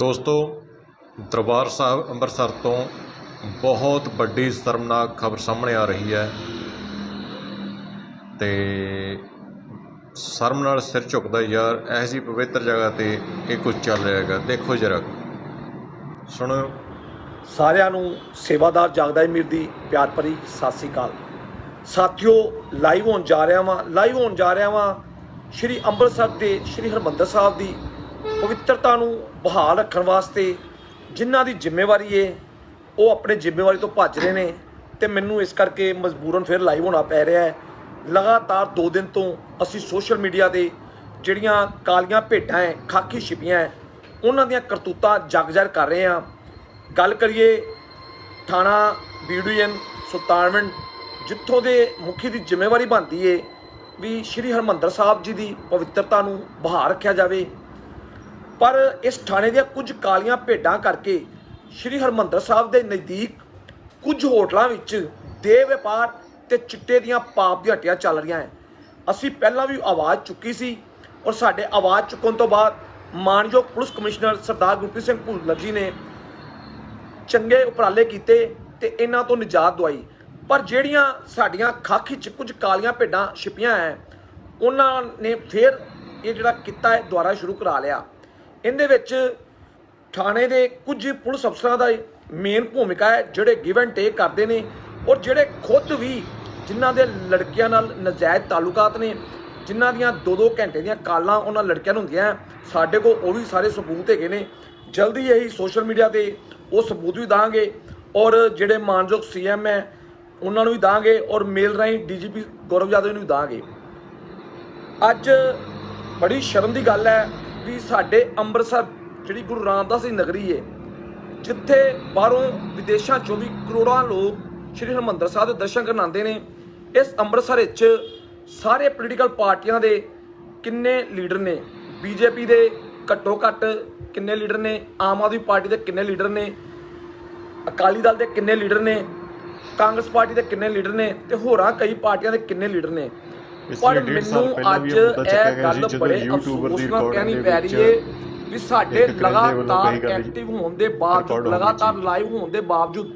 ਦੋਸਤੋ, ਦਰਬਾਰ ਸਾਹਿਬ ਅੰਮ੍ਰਿਤਸਰ ਤੋਂ ਬਹੁਤ ਵੱਡੀ ਸ਼ਰਮਨਾਕ ਖਬਰ ਸਾਹਮਣੇ ਆ ਰਹੀ ਹੈ ਤੇ ਸ਼ਰਮ ਨਾਲ ਸਿਰ ਝੁਕਦਾ ਯਾਰ, ਇਹੋ ਜਿਹੀ ਪਵਿੱਤਰ ਜਗ੍ਹਾ ਤੇ ਇਹ ਕੁਝ ਚੱਲ ਰਿਹਾ ਹੈਗਾ। ਦੇਖੋ ਜਰਾ, ਸੁਣੋ। ਸਾਰਿਆਂ ਨੂੰ ਸੇਵਾਦਾਰ ਜਾਗਦਾ ਮੀਰ ਦੀ ਪਿਆਰ ਭਰੀ ਸਤਿ ਸ੍ਰੀ ਅਕਾਲ। ਸਾਥੀਓ ਲਾਈਵ ਹੋਣ ਜਾ ਰਿਹਾ ਵਾਂ ਲਾਈਵ ਹੋਣ ਜਾ ਰਿਹਾ ਵਾਂ। ਸ਼੍ਰੀ ਅੰਮ੍ਰਿਤਸਰ ਦੇ ਸ਼੍ਰੀ ਹਰਮੰਦਰ ਸਾਹਿਬ ਦੀ ਪਵਿੱਤਰਤਾ ਨੂੰ ਬਹਾਲ ਰੱਖਣ ਵਾਸਤੇ ਜਿਨ੍ਹਾਂ ਦੀ ਜ਼ਿੰਮੇਵਾਰੀ ਏ, ਉਹ ਆਪਣੇ ਜ਼ਿੰਮੇਵਾਰੀ ਤੋਂ ਭੱਜ ਰਹੇ ਨੇ ਤੇ ਮੈਨੂੰ ਇਸ ਕਰਕੇ ਮਜਬੂਰਨ ਫਿਰ ਲਾਈਵ ਹੋਣਾ ਪੈ ਰਿਹਾ ਹੈ। ਲਗਾਤਾਰ 2 ਦਿਨ ਤੋਂ ਅਸੀਂ ਸੋਸ਼ਲ ਮੀਡੀਆ ਤੇ ਜਿਹੜੀਆਂ ਕਾਲੀਆਂ ਭੇਡਾਂ ਹੈ ਖਾਕੀ ਛਿਪੀਆਂ ਹੈ ਉਹਨਾਂ ਦੀਆਂ ਕਰਤੂਤਾਂ ਜਗ ਜ਼ਾਹਿਰ ਕਰ ਰਹੇ ਹਾਂ। ਗੱਲ ਕਰੀਏ ਥਾਣਾ ਬੀਡੀਐਨ ਸੁਲਤਾਨਵਿੰਡ, ਜਿੱਥੋਂ ਦੇ ਮੁਖੀ ਦੀ ਜ਼ਿੰਮੇਵਾਰੀ ਬਣਦੀ ਏ, ਵੀ ਸ਼੍ਰੀ ਹਰਮੰਦਰ ਸਾਹਿਬ ਜੀ ਦੀ ਪਵਿੱਤਰਤਾ ਨੂੰ ਬਹਾਲ ਰੱਖਿਆ ਜਾਵੇ। ਪਰ ਇਸ ਥਾਣੇ ਦੀਆਂ ਕੁਝ ਕਾਲੀਆਂ ਭੇਡਾਂ ਕਰਕੇ ਸ਼੍ਰੀ ਹਰਮੰਦਰ ਸਾਹਿਬ ਦੇ ਨਜ਼ਦੀਕ ਕੁਝ ਹੋਟਲਾਂ ਵਿੱਚ ਦੇ ਵਪਾਰ ਤੇ ਚਿੱਟੇ ਦੀਆਂ ਪਾਪ ਦੀਆਂ ਹੱਟੀਆਂ ਚੱਲ ਰਹੀਆਂ ਹੈ ਅਸੀਂ ਪਹਿਲਾਂ ਵੀ ਆਵਾਜ਼ ਚੁੱਕੀ ਸੀ ਔਰ ਸਾਡੇ ਆਵਾਜ਼ ਚੁੱਕਣ ਤੋਂ ਬਾਅਦ ਮਾਨਯੋਗ ਪੁਲਿਸ ਕਮਿਸ਼ਨਰ ਸਰਦਾਰ ਗੁਰਪ੍ਰੀਤ ਸਿੰਘ ਭੁੱਲਰ ਜੀ ਨੇ ਚੰਗੇ ਉਪਰਾਲੇ ਕੀਤੇ ਤੇ ਇਹਨਾਂ ਤੋਂ ਨਿਜਾਤ ਦਵਾਈ। ਪਰ ਜਿਹੜੀਆਂ ਸਾਡੀਆਂ ਖਾਖੀ ਚ ਕੁਝ ਕਾਲੀਆਂ ਭੇਡਾਂ ਛਿਪੀਆਂ ਐ, ਉਹਨਾਂ ਨੇ ਫਿਰ ਇਹ ਜਿਹੜਾ ਕੀਤਾ ਹੈ ਦੁਬਾਰਾ ਸ਼ੁਰੂ ਕਰਾ ਲਿਆ। ਇਹਦੇ ਵਿੱਚ ਥਾਣੇ ਦੇ ਕੁਝ ਪੁਲਿਸ ਅਫਸਰਾਂ ਦਾ ਮੇਨ ਭੂਮਿਕਾ ਹੈ, ਜਿਹੜੇ ਗਿਵ ਐਂਡ ਟੇਕ ਕਰਦੇ ਨੇ ਔਰ ਜਿਹੜੇ ਖੁਦ ਵੀ ਜਿਨ੍ਹਾਂ ਦੇ ਲੜਕੀਆਂ ਨਾਲ ਨਜਾਇਜ਼ ਤਾਲੁਕਾਤ ਨੇ, ਜਿਨ੍ਹਾਂ ਦੀਆਂ 2-2 ਘੰਟੇ ਦੀਆਂ ਕਾਲਾਂ ਉਹਨਾਂ ਲੜਕਿਆਂ ਨੂੰ ਹੁੰਦੀਆਂ ਸਾਡੇ ਕੋਲ ਉਹ ਵੀ ਸਾਰੇ ਸਬੂਤ ਹੈਗੇ ਨੇ। ਜਲਦੀ ਇਹੀ ਸੋਸ਼ਲ ਮੀਡੀਆ ਤੇ ਉਹ ਸਬੂਤ ਵੀ ਦਾਂਗੇ ਔਰ ਜਿਹੜੇ ਮਾਨਯੋਗ ਸੀਐਮ ਹੈ, ਉਹਨਾਂ ਨੂੰ ਵੀ ਦਾਂਗੇ ਔਰ ਮੇਲ ਰਾਹੀਂ ਡੀਜੀਪੀ ਗੌਰਵ ਯਾਦਵ ਨੂੰ ਵੀ ਦਾਂਗੇ। ਅੱਜ ਬੜੀ ਸ਼ਰਮ ਦੀ ਗੱਲ ਹੈ ਵੀ ਸਾਡੇ ਅੰਮ੍ਰਿਤਸਰ ਜਿਹੜੀ ਗੁਰੂ ਰਾਮਦਾਸ ਦੀ ਨਗਰੀ ਹੈ ਜਿੱਥੇ ਬਾਹਰੋਂ ਵਿਦੇਸ਼ਾਂ ਚੋਂ ਵੀ ਕਰੋੜਾਂ ਲੋਕ ਸ਼੍ਰੀ ਹਰਿਮੰਦਰ ਸਾਹਿਬ ਦੇ ਦਰਸ਼ਨ ਕਰਨ ਆਉਂਦੇ ਨੇ, ਇਸ ਅੰਮ੍ਰਿਤਸਰ ਵਿੱਚ ਸਾਰੇ ਪੋਲੀਟੀਕਲ ਪਾਰਟੀਆਂ ਦੇ ਕਿੰਨੇ ਲੀਡਰ ਨੇ? ਬੀਜੇਪੀ ਦੇ ਘੱਟੋ ਘੱਟ ਕਿੰਨੇ ਲੀਡਰ ਨੇ? ਆਮ ਆਦਮੀ ਪਾਰਟੀ ਦੇ ਕਿੰਨੇ ਲੀਡਰ ਨੇ? ਅਕਾਲੀ ਦਲ ਦੇ ਕਿੰਨੇ ਲੀਡਰ ਨੇ? ਕਾਂਗਰਸ ਪਾਰਟੀ ਦੇ ਕਿੰਨੇ ਲੀਡਰ ਨੇ? ਤੇ ਹੋਰਾਂ ਕਈ ਪਾਰਟੀਆਂ ਦੇ ਕਿੰਨੇ ਲੀਡਰ ਨੇ? ਪਰ ਮੈਨੂੰ ਅੱਜ ਇਹ ਗੱਲ ਬੜੇ ਅਫਸੋਸ ਨਾਲ ਕਹਿਣੀ ਪੈ ਰਹੀ ਏ ਵੀ ਸਾਡੇ ਲਗਾਤਾਰ ਐਕਟਿਵ ਹੋਣ ਦੇ ਬਾਵਜੂਦ ਹੋ ਲਗਾਤਾਰ। ਲਾਈਵ ਹੋਣ ਦੇ ਬਾਵਜੂਦ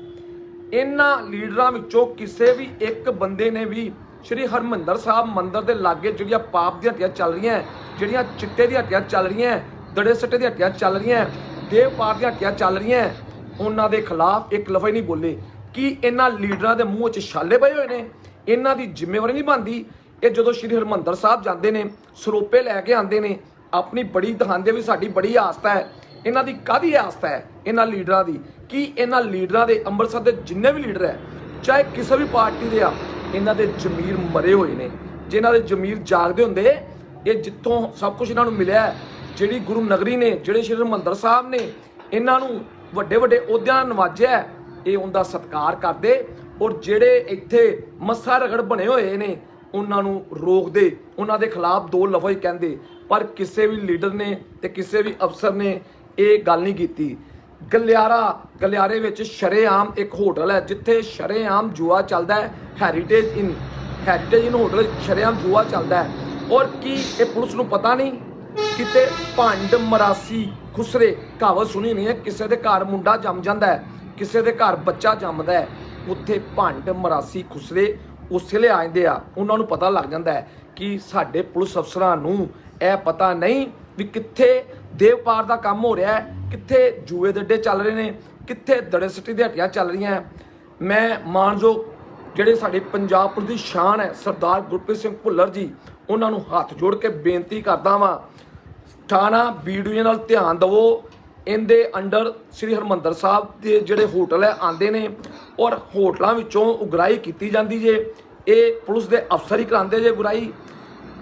ਇਹਨਾਂ ਲੀਡਰਾਂ ਵਿੱਚੋਂ ਕਿਸੇ ਵੀ ਇੱਕ ਬੰਦੇ ਨੇ ਵੀ ਸ਼੍ਰੀ ਹਰਮੰਦਰ ਸਾਹਿਬ ਮੰਦਿਰ ਦੇ ਲਾਗੇ ਜਿਹੜੀਆਂ ਪਾਪ ਦੀਆਂ ਹੱਟੀਆਂ ਚੱਲ ਰਹੀਆਂ ਹੈ, ਜਿਹੜੀਆਂ ਚਿੱਟੇ ਦੀਆਂ ਹੱਟੀਆਂ ਚੱਲ ਰਹੀਆਂ ਹੈ, ਦੜੇ ਸੱਟੇ ਦੀਆਂ ਹੱਟੀਆਂ ਚੱਲ ਰਹੀਆਂ ਹੈ, ਦੇਵ ਪਾਪ ਦੀਆਂ ਹੱਟੀਆਂ ਚੱਲ ਰਹੀਆਂ ਹੈ, ਉਹਨਾਂ ਦੇ ਖਿਲਾਫ ਇੱਕ ਲਫ਼ਜ਼ ਨਹੀਂ ਬੋਲੇ। ਕੀ ਇਹਨਾਂ ਲੀਡਰਾਂ ਦੇ ਮੂੰਹ 'ਚ ਛਾਲੇ ਪਏ ਹੋਏ ਨੇ? ਇਹਨਾਂ ਦੀ ਜ਼ਿੰਮੇਵਾਰੀ ਨਹੀਂ ਬਣਦੀ? ਇਹ ਜਦੋਂ ਸ਼੍ਰੀ ਹਰਮੰਦਰ ਸਾਹਿਬ ਜਾਂਦੇ ਨੇ, ਸਰੋਪੇ ਲੈ ਕੇ ਆਉਂਦੇ ਨੇ, ਆਪਣੀ ਬੜੀ ਦਿਖਾਉਂਦੇ ਵੀ ਸਾਡੀ ਬੜੀ ਆਸਥਾ ਹੈ। ਇਹਨਾਂ ਦੀ ਕਾਦੀ ਆਸਥਾ ਹੈ? ਇਹਨਾਂ ਲੀਡਰਾਂ ਦੀ। ਕਿ ਇਹਨਾਂ ਲੀਡਰਾਂ ਦੇ ਅੰਮ੍ਰਿਤਸਰ ਦੇ ਜਿੰਨੇ ਵੀ ਲੀਡਰ ਹੈ, ਚਾਹੇ ਕਿਸੇ ਵੀ ਪਾਰਟੀ ਦੇ ਆ, ਇਹਨਾਂ ਦੇ ਜ਼ਮੀਰ ਮਰੇ ਹੋਏ ਨੇ। ਜੇ ਦੇ ਜ਼ਮੀਰ ਜਾਗਦੇ ਹੁੰਦੇ, ਇਹ ਜਿੱਥੋਂ ਸਭ ਕੁਝ ਇਹਨਾਂ ਨੂੰ ਮਿਲਿਆ ਜਿਹੜੀ ਗੁਰੂ ਨਗਰੀ ਨੇ, ਜਿਹੜੇ ਸ਼੍ਰੀ ਹਰਿਮੰਦਰ ਸਾਹਿਬ ਨੇ, ਇਹਨਾਂ ਨੂੰ ਵੱਡੇ ਵੱਡੇ ਅਹੁਦਿਆਂ ਨਾਲ ਨਵਾਜਿਆ ਇਹ ਉਹਦਾ ਸਤਿਕਾਰ ਕਰਦੇ ਔਰ ਜਿਹੜੇ ਇੱਥੇ ਮੱਸਾ ਰਗੜ ਬਣੇ ਹੋਏ ਨੇ ਉਹਨਾਂ ਨੂੰ ਰੋਕਦੇ, ਉਹਨਾਂ ਦੇ ਖਿਲਾਫ ਦੋ ਲਫ਼ਜ਼ ਕਹਿੰਦੇ। ਪਰ ਕਿਸੇ ਵੀ ਲੀਡਰ ਨੇ ਤੇ ਕਿਸੇ ਵੀ ਅਫਸਰ ਨੇ ਇਹ ਗੱਲ ਨਹੀਂ ਕੀਤੀ। ਗਲਿਆਰਾ, ਗਲਿਆਰੇ ਵਿੱਚ ਸ਼ਰੇਆਮ ਇੱਕ ਹੋਟਲ ਹੈ, ਜਿੱਥੇ ਸ਼ਰੇਆਮ ਜੂਆ ਚੱਲਦਾ ਹੈ heritage inn heritage inn hotel ਸ਼ਰੇਆਮ ਜੂਆ ਚੱਲਦਾ ਹੈ। ਔਰ ਕੀ ਇਹ ਪੁਲਿਸ ਨੂੰ ਪਤਾ ਨਹੀਂ? ਕਿਤੇ ਭੰਡ ਮਰਾਸੀ ਖੁਸਰੇ ਕਹਾਵਤ ਸੁਣੀ ਨਹੀਂ ਹੈ, ਕਿਸੇ ਦੇ ਘਰ ਮੁੰਡਾ ਜੰਮ ਜਾਂਦਾ ਹੈ, ਕਿਸੇ ਦੇ ਘਰ ਬੱਚਾ ਜੰਮਦਾ ਹੈ, ਉੱਥੇ ਭੰਡ ਮਰਾਸੀ ਖੁਸਰੇ ਉਸੇ ਲਈ ਆ ਜਾਂਦੇ ਆ, ਉਹਨਾਂ ਨੂੰ ਪਤਾ ਲੱਗ ਜਾਂਦਾ ਹੈ ਕਿ ਸਾਡੇ ਪੁਲਿਸ ਅਫਸਰਾਂ ਨੂੰ ਇਹ ਪਤਾ ਨਹੀਂ ਵੀ ਕਿੱਥੇ ਦੇਵਪਾਰ ਦਾ ਕੰਮ ਹੋ ਰਿਹਾ ਹੈ, ਕਿੱਥੇ ਜੂਏ ਦੇ ਅੱਡੇ ਚੱਲ ਰਹੇ ਨੇ, ਕਿੱਥੇ ਦੜੇ ਸਿੱਟੀ ਦੇ ਹੱਟੀਆਂ ਚੱਲ ਰਹੀਆਂ ਮੈਂ ਮਾਨਯੋਗ ਜਿਹੜੇ ਸਾਡੇ ਪੰਜਾਬ ਪੁਲਿਸ ਦੀ ਸ਼ਾਨ ਹੈ, ਸਰਦਾਰ ਗੁਰਪ੍ਰੀਤ ਸਿੰਘ ਭੁੱਲਰ ਜੀ, ਉਹਨਾਂ ਨੂੰ ਹੱਥ ਜੋੜ ਕੇ ਬੇਨਤੀ ਕਰਦਾ ਵਾਂ, ਥਾਣਾ ਵੀਡੀਓ ਨਾਲ ਧਿਆਨ ਦਿਵੋ ਇਹਦੇ ਅੰਡਰ ਸ੍ਰੀ ਹਰਮੰਦਰ ਸਾਹਿਬ ਦੇ ਜਿਹੜੇ ਹੋਟਲ ਹੈ ਆਂਦੇ ਨੇ ਔਰ ਹੋਟਲਾਂ ਵਿੱਚੋਂ ਉਗਰਾਈ ਕੀਤੀ ਜਾਂਦੀ ਜੇ, ਇਹ ਪੁਲਿਸ ਦੇ ਅਫਸਰ ਹੀ ਕਰਾਉਂਦੇ ਜੇ ਉਗਰਾਈ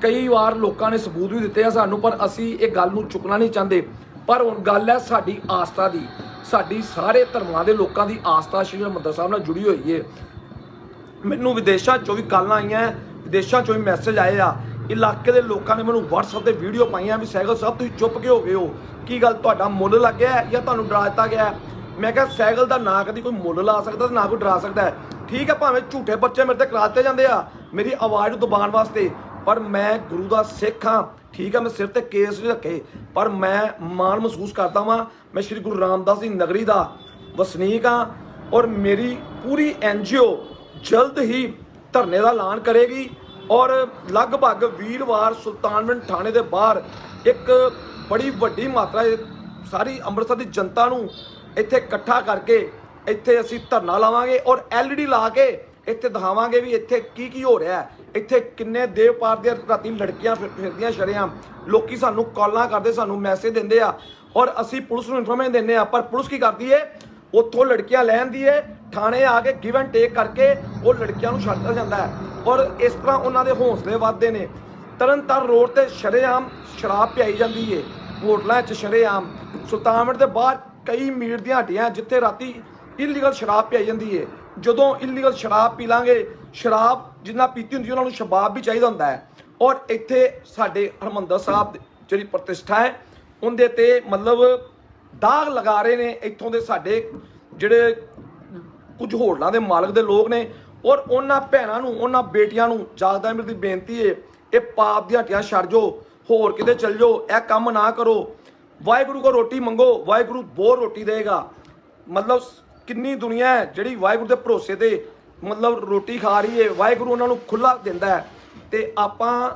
ਕਈ ਵਾਰ ਲੋਕਾਂ ਨੇ ਸਬੂਤ ਵੀ ਦਿੱਤੇ ਆ ਸਾਨੂੰ, ਪਰ ਅਸੀਂ ਇਹ ਗੱਲ ਨੂੰ ਚੁੱਕਣਾ ਨਹੀਂ ਚਾਹੁੰਦੇ। ਪਰ ਹੁਣ ਗੱਲ ਹੈ ਸਾਡੀ ਆਸਥਾ ਦੀ। ਸਾਡੀ ਸਾਰੇ ਧਰਮਾਂ ਦੇ ਲੋਕਾਂ ਦੀ ਆਸਥਾ ਸ਼੍ਰੀ ਹਰਿਮੰਦਰ ਸਾਹਿਬ ਨਾਲ ਜੁੜੀ ਹੋਈ ਹੈ ਮੈਨੂੰ ਵਿਦੇਸ਼ਾਂ ਚੋਂ ਵੀ ਕਾਲਾਂ ਆਈਆਂ, ਵਿਦੇਸ਼ਾਂ ਚੋਂ ਵੀ ਮੈਸੇਜ ਆਏ ਆ। ਇਲਾਕੇ ਦੇ ਲੋਕਾਂ ਨੇ ਮੈਨੂੰ WhatsApp ਤੇ ਵੀਡੀਓ ਪਾਈਆਂ ਵੀ, ਸਹਿਗਲ ਸਾਹਿਬ, ਤੁਸੀਂ ਚੁੱਪ ਕਿਉਂ ਹੋ ਗਏ ਹੋ? ਕੀ ਗੱਲ, ਤੁਹਾਡਾ ਮੁੱਲ ਲੱਗ ਗਿਆ ਜਾਂ ਤੁਹਾਨੂੰ ਡਰਾ ਦਿੱਤਾ ਗਿਆ ਮੈਂ ਕਿਹਾ ਸਾਈਕਲ ਦਾ ਨਾ ਕਦੀ ਕੋਈ ਮੁੱਲ ਲਾ ਸਕਦਾ ਤੇ ਨਾ ਕੋਈ ਡਰਾ ਸਕਦਾ ਠੀਕ ਹੈ, ਭਾਵੇਂ ਝੂਠੇ ਬੱਚੇ ਮੇਰੇ ਤੇ ਕਰਾ ਦਿੱਤੇ ਜਾਂਦੇ ਆ, ਮੇਰੀ ਆਵਾਜ਼ ਨੂੰ ਦਬਾਉਣ ਵਾਸਤੇ, ਪਰ ਮੈਂ ਗੁਰੂ ਦਾ ਸਿੱਖ ਹਾਂ। ਠੀਕ ਹੈ, ਮੈਂ ਸਿਰ ਤੇ ਕੇਸ ਨਹੀਂ ਰੱਖੇ, ਪਰ ਮੈਂ ਮਾਣ ਮਹਿਸੂਸ ਕਰਦਾ ਵਾਂ, ਮੈਂ ਸ੍ਰੀ ਗੁਰੂ ਰਾਮਦਾਸ ਦੀ ਨਗਰੀ ਦਾ ਵਸਨੀਕ ਹਾਂ ਔਰ ਮੇਰੀ ਪੂਰੀ ਐਨਜੀਓ ਜਲਦ ਹੀ ਧਰਨੇ ਦਾ ਐਲਾਨ ਕਰੇਗੀ ਔਰ ਲਗਭਗ ਵੀਰਵਾਰ ਸੁਲਤਾਨਵਿੰਡ ਥਾਣੇ ਦੇ ਬਾਹਰ ਇੱਕ ਬੜੀ ਵੱਡੀ ਮਾਤਰਾ ਸਾਰੀ ਅੰਮ੍ਰਿਤਸਰ ਦੀ ਜਨਤਾ ਨੂੰ ਇੱਥੇ ਇਕੱਠਾ ਕਰਕੇ ਇੱਥੇ ਅਸੀਂ ਧਰਨਾ ਲਾਵਾਂਗੇ ਔਰ ਐਲਈਡੀ ਲਾ ਕੇ ਇੱਥੇ ਦਿਖਾਵਾਂਗੇ ਵੀ ਇੱਥੇ ਕੀ ਕੀ ਹੋ ਰਿਹਾ ਹੈ। ਇੱਥੇ ਕਿੰਨੇ ਦੇਵ ਪਾਰ ਦੀਆਂ ਰਾਤੀ ਲੜਕੀਆਂ ਫਿਰ- ਫਿਰਦੀਆਂ ਸ਼ਰੇਆਮ। ਲੋਕੀ ਸਾਨੂੰ ਕਾਲਾਂ ਕਰਦੇ, ਸਾਨੂੰ ਮੈਸੇਜ ਦਿੰਦੇ ਆ। ਔਰ ਅਸੀਂ ਪੁਲਿਸ ਨੂੰ ਇਨਫੋਰਮੇਸ਼ਨ ਦਿੰਦੇ ਆ, ਪਰ ਪੁਲਿਸ ਕੀ ਕਰਦੀ ਏ? ਉੱਥੋਂ ਲੜਕੀਆਂ ਲੈਂਦੀ ਏ, ਥਾਣੇ ਆ ਕੇ ਗਿਵ ਐਂਡ ਟੇਕ ਕਰਕੇ ਉਹ ਲੜਕੀਆਂ ਨੂੰ ਛੱਡਦਾ ਜਾਂਦਾ ਹੈ। ਔਰ ਇਸ ਤਰ੍ਹਾਂ ਉਹਨਾਂ ਦੇ ਹੌਸਲੇ ਵੱਧਦੇ ਨੇ। ਤਰਨਤਾਰਨ ਰੋਡ ਤੇ ਸ਼ਰੇਆਮ ਸ਼ਰਾਬ ਪਿਆਈ ਜਾਂਦੀ ਏ। ਹੋਟਲਾਂ 'ਚ ਸ਼ਰੇਆਮ। ਸੁਲਤਾਨਵਿੰਡ ਦੇ ਬਾਹਰ ਕਈ ਮੀਟ ਦੀਆਂ ਹੱਟੀਆਂ ਜਿੱਥੇ ਰਾਤੀ ਇਲੀਗਲ ਸ਼ਰਾਬ ਪਿਆਈ ਜਾਂਦੀ ਹੈ ਜਦੋਂ ਇਲੀਗਲ ਸ਼ਰਾਬ ਪੀ ਲਾਂਗੇ, ਸ਼ਰਾਬ ਜਿੰਨਾ ਪੀਤੀ ਹੁੰਦੀ, ਉਹਨਾਂ ਨੂੰ ਸ਼ਬਾਬ ਵੀ ਚਾਹੀਦਾ ਹੁੰਦਾ ਹੈ। ਔਰ ਇੱਥੇ ਸਾਡੇ ਹਰਮੰਦਰ ਸਾਹਿਬ ਜਿਹੜੀ ਪ੍ਰਤਿਸ਼ਠਾ ਹੈ, ਉਹਦੇ ਤੇ ਮਤਲਬ ਦਾਗ ਲਗਾ ਰਹੇ ਨੇ ਇੱਥੋਂ ਦੇ ਸਾਡੇ ਜਿਹੜੇ ਕੁਝ ਹੋਟਲਾਂ ਦੇ ਮਾਲਕ ਦੇ ਲੋਕ ਨੇ। ਔਰ ਉਹਨਾਂ ਭੈਣਾਂ ਨੂੰ, ਉਹਨਾਂ ਬੇਟੀਆਂ ਨੂੰ ਜਾਗਦਾ ਮੇਰੀ ਬੇਨਤੀ ਹੈ ਇਹ ਪਾਪ ਦੀਆਂ ਹੱਟੀਆਂ ਛੱਡ ਜੋ ਹੋਰ ਕਿਤੇ ਚੱਲ ਜਾਓ, ਇਹ ਕੰਮ ਨਾ ਕਰੋ। ਵਾਹਿਗੁਰੂ ਕੋ ਰੋਟੀ ਮੰਗੋ, ਵਾਹਿਗੁਰੂ ਬਹੁਤ ਰੋਟੀ ਦੇਗਾ ਮਤਲਬ ਕਿੰਨੀ ਦੁਨੀਆ ਹੈ ਜਿਹੜੀ ਵਾਹਿਗੁਰੂ ਦੇ ਭਰੋਸੇ ਤੇ ਮਤਲਬ ਰੋਟੀ ਖਾ ਰਹੀ ਹੈ ਵਾਹਿਗੁਰੂ ਉਹਨਾਂ ਨੂੰ ਖੁੱਲਾ ਦਿੰਦਾ ਹੈ। ਤੇ ਆਪਾਂ